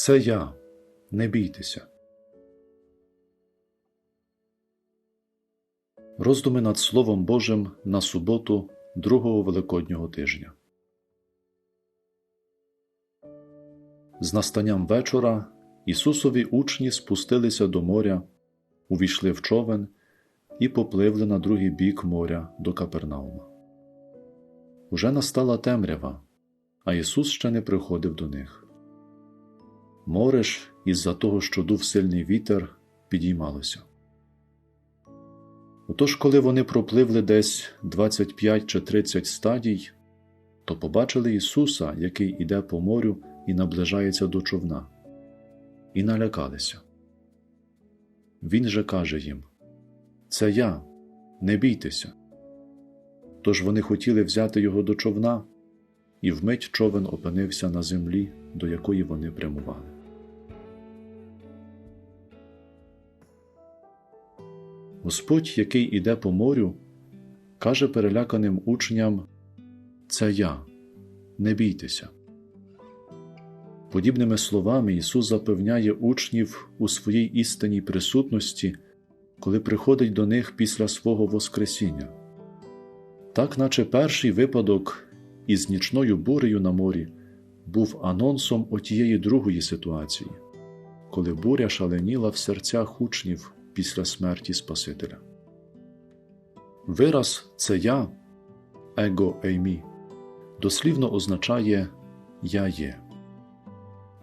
Це я, не бійтеся. Роздуми над Словом Божим на суботу другого Великоднього тижня. З настанням вечора Ісусові учні спустилися до моря, увійшли в човен і попливли на другий бік моря до Капернаума. Уже настала темрява, а Ісус ще не приходив до них. Море ж, із-за того, що дув сильний вітер, підіймалося. Отож, коли вони пропливли десь 25 чи 30 стадій, то побачили Ісуса, який іде по морю і наближається до човна, і налякалися. Він же каже їм: Це я, не бійтеся. Тож вони хотіли взяти його до човна, і вмить човен опинився на землі, до якої вони прямували. Господь, який іде по морю, каже переляканим учням: Це я, не бійтеся. Подібними словами Ісус запевняє учнів у своїй істинній присутності, коли приходить до них після свого Воскресіння. Так, наче перший випадок із нічною бурею на морі був анонсом отієї другої ситуації, коли буря шаленіла в серцях учнів після смерті Спасителя. Вираз це я, его еймі, дослівно означає Я є.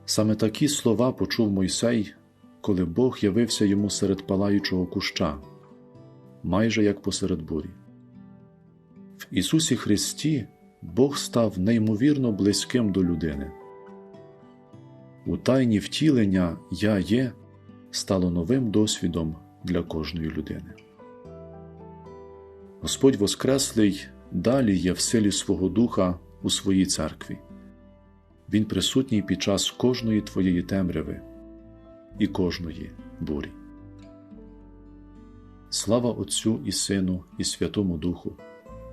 Саме такі слова почув Мойсей, коли Бог явився йому серед палаючого куща, майже як посеред бурі. В Ісусі Христі Бог став неймовірно близьким до людини. У тайні втілення Я є стало новим досвідом для кожної людини. Господь Воскреслий далі є в силі свого Духа у своїй церкві. Він присутній під час кожної твоєї темряви і кожної бурі. Слава Отцю і Сину, і Святому Духу,